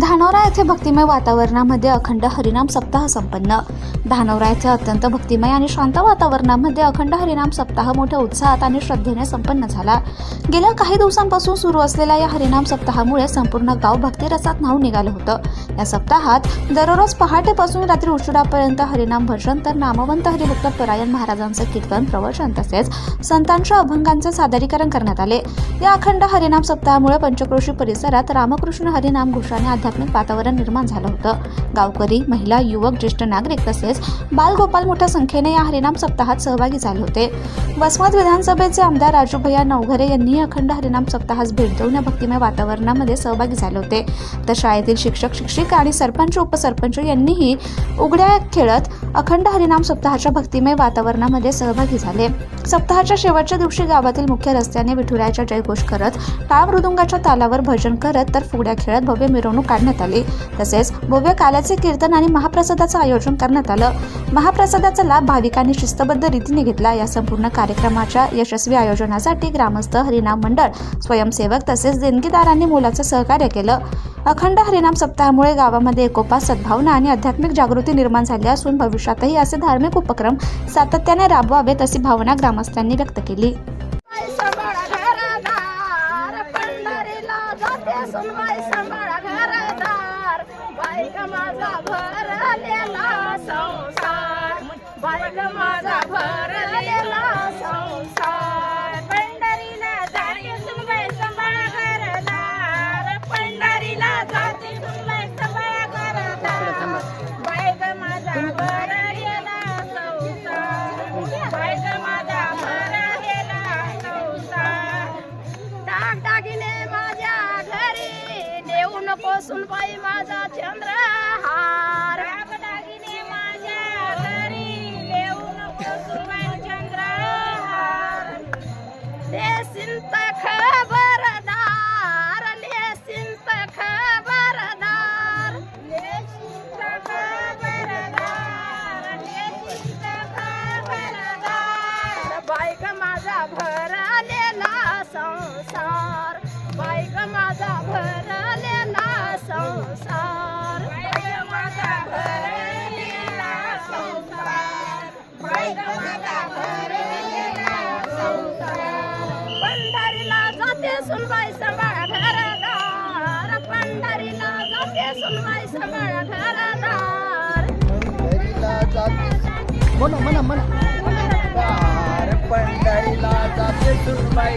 धानोरा येथे भक्तिमय वातावरणामध्ये अखंड हरिनाम सप्ताह संपन्न. धानोरा येथे अत्यंत भक्तिमय आणि शांत वातावरणामध्ये अखंड हरिनाम सप्ताह मोठ्या उत्साहात आणि श्रद्धेने संपन्न झाला. गेल्या काही दिवसांपासून सुरू असलेल्या या हरिनाम सप्ताहामुळे संपूर्ण गाव भक्तिरसात न्हावून निघालं होतं. या सप्ताहात दररोज पहाटेपासून रात्री उशिरापर्यंत हरिनाम भजन तर नामवंत हरिभक्त परायण महाराजांचं कीर्तन प्रवचन तसेच संतांच्या अभंगांचे सादरीकरण करण्यात आले. या अखंड हरिनाम सप्ताहामुळे पंचक्रोशी परिसरात रामकृष्ण हरिनाम घोषाने आध्यात्मिक वातावरण निर्माण झालं होतं. गावकरी महिला युवक ज्येष्ठ नागरिक तसेच बालगोपाल मोठ्या संख्येने या हरिनाम सप्ताहात सहभागी झाले होते. वसमत विधानसभेचे आमदार राजूभैया नवघरे यांनीही अखंड हरिनाम सप्ताहास भेट देऊन या भक्तिमय वातावरणामध्ये सहभागी झाले होते. तर शाळेतील शिक्षक शिक्षिका आणि सरपंच उपसरपंच यांनीही उघड्या खेळत अखंड हरिनाम सप्ताहाच्या भक्तिमय वातावरणामध्ये सहभागी झाले. सप्ताहाच्या शेवटच्या दिवशी गावातील मुख्य रस्त्याने विठुरायाच्या जयघोष करत टाळ मृदुंगाच्या तालावर भजन करत तर फुड्या खेळत भव्य मिरवणूक काढण्यात आली. तसेच भव्य काल्याचे कीर्तन आणि महाप्रसादाचं आयोजन करण्यात आलं. महाप्रसादाचा लाभ भाविकांनी शिस्तबद्ध रीतीने घेतला. या संपूर्ण कार्यक्रमाच्या यशस्वी आयोजनासाठी ग्रामस्थ हरिनाम मंडळ स्वयंसेवक तसेच देणगीदारांनी मोलाचं सहकार्य केलं. अखंड हरिनाम सप्ताहामुळे गावामध्ये एकोपा सद्भावना आणि आध्यात्मिक जागृती निर्माण झाली असून भविष्यातही असे धार्मिक उपक्रम सातत्याने राबवावेत अशी भावना ग्रामस्थांनी व्यक्त केली. माझा घरदार दागिने माझ्या घरी. देऊ नको सुनबाई माझा चंद्रहार दागिने माझ्या घरी. देऊ नको सुनबाई चंद्रहार लेसिंत खबरदार. ले सिंत खबरदार. ले सिंत खबरदार. ले सिंत खबरदार. बायक माझा भरलेला संसार. बायक माझा भरलेला संसार. माझा भरलेला संसार बायक माझा भरलेला संसार. पंढरीला जाते सुनबाई सांभाळा घरदार. पंढरीला जाते सुनबाई सांभाळा घरदार. पंढरीला जाते म्हणा म्हणा म्हणा दार पंढरीला जाते सुनबाई